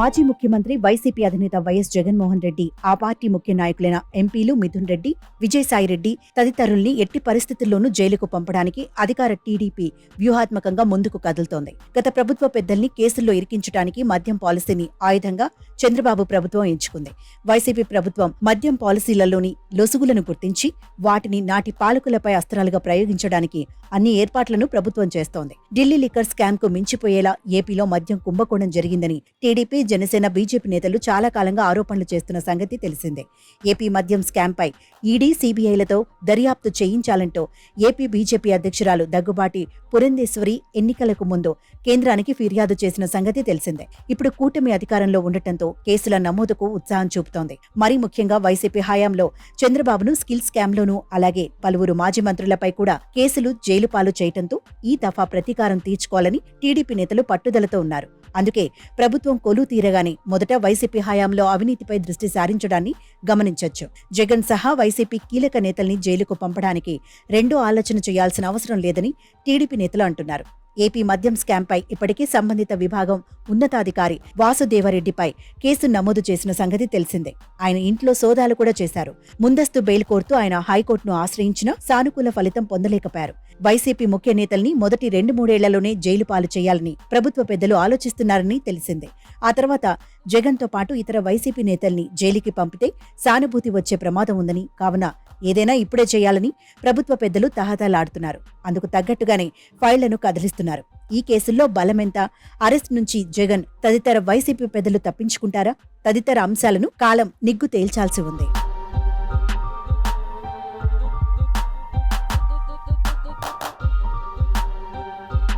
మాజీ ముఖ్యమంత్రి వైసీపీ అధినేత వైఎస్ జగన్మోహన్ రెడ్డి ఆ పార్టీ ముఖ్య నాయకులైన ఎంపీలు మిథున్ రెడ్డి విజయసాయిరెడ్డి తదితరుల్ని ఎట్టి పరిస్థితుల్లోనూ జైలుకు పంపడానికి అధికార టీడీపీ వ్యూహాత్మకంగా ముందుకు కదులుతోంది. గత ప్రభుత్వ పెద్దల్ని కేసుల్లో ఇరికించడానికి మద్యం పాలసీని ఆయుధంగా చంద్రబాబు ప్రభుత్వం ఎంచుకుంది. వైసీపీ ప్రభుత్వం మద్యం పాలసీలలోని లొసుగులను గుర్తించి వాటిని నాటి పాలకులపై అస్త్రాలుగా ప్రయోగించడానికి అన్ని ఏర్పాట్లను ప్రభుత్వం చేస్తోంది. ఢిల్లీ లిక్కర్ స్కామ్కు మించిపోయేలా ఏపీలో మద్యం కుంభకోణం జరిగిందని టీడీపీ జనసేన బీజేపీ నేతలు చాలా కాలంగా ఆరోపణలు చేస్తున్న సంగతి తెలిసిందే. ఏపీ మద్యం స్కామ్పై ఈడీ సీబీఐలతో దర్యాప్తు చేయించాలంటూ ఏపీ బీజేపీ అధ్యక్షురాలు దగ్గుబాటి పురంధేశ్వరి ఎన్నికలకు ముందు కేంద్రానికి ఫిర్యాదు చేసిన సంగతి తెలిసిందే. ఇప్పుడు కూటమి అధికారంలో ఉండటంతో కేసుల నమోదుకు ఉత్సాహం చూపుతోంది. మరీ ముఖ్యంగా వైసీపీ హయాంలో చంద్రబాబును స్కిల్ స్కామ్లోనూ అలాగే పలువురు మాజీ మంత్రులపై కూడా కేసులు జైలు పాలు చేయటంతో ఈ దఫా ప్రతీకారం తీర్చుకోవాలని టీడీపీ నేతలు పట్టుదలతో ఉన్నారు. అందుకే ప్రభుత్వం కొలు తీరగానే మొదట వైసీపీ హయాంలో అవినీతిపై దృష్టి సారించడాన్ని గమనించొచ్చు. జగన్ సహా వైసీపీ కీలక నేతల్ని జైలుకు పంపడానికి రెండో ఆలోచన చేయాల్సిన అవసరం లేదని టీడీపీ నేతలు అంటున్నారు. ఏపీ మద్యం స్కామ్పై ఇప్పటికీ సంబంధిత విభాగం ఉన్నతాధికారి వాసుదేవరెడ్డిపై కేసు నమోదు చేసిన సంగతి తెలిసిందే. ఆయన ఇంట్లో సోదాలు కూడా చేశారు. ముందస్తు బెయిల్ కోరుతూ ఆయన హైకోర్టును ఆశ్రయించినా సానుకూల ఫలితం పొందలేకపోయారు. వైసీపీ ముఖ్య నేతల్ని మొదటి రెండు మూడేళ్ళలోనే జైలు పాలు చేయాలని ప్రభుత్వ పెద్దలు ఆలోచిస్తున్నారని తెలిసిందే. ఆ తర్వాత జగన్తో పాటు ఇతర వైసీపీ నేతల్ని జైలుకి పంపితే సానుభూతి వచ్చే ప్రమాదం ఉందని కావున ఏదైనా ఇప్పుడే చేయాలని ప్రభుత్వ పెద్దలు తహతలాడుతున్నారు అందుకు తగ్గట్టుగానే ఫైళ్ళను కదిలిస్తున్నారు. ఈ కేసుల్లో బలమెంత? అరెస్ట్ నుంచి జగన్ తదితర వైసీపీ పెద్దలు తప్పించుకుంటారా? తదితర అంశాలను కాలం నిగ్గు తేల్చాల్సి ఉంది.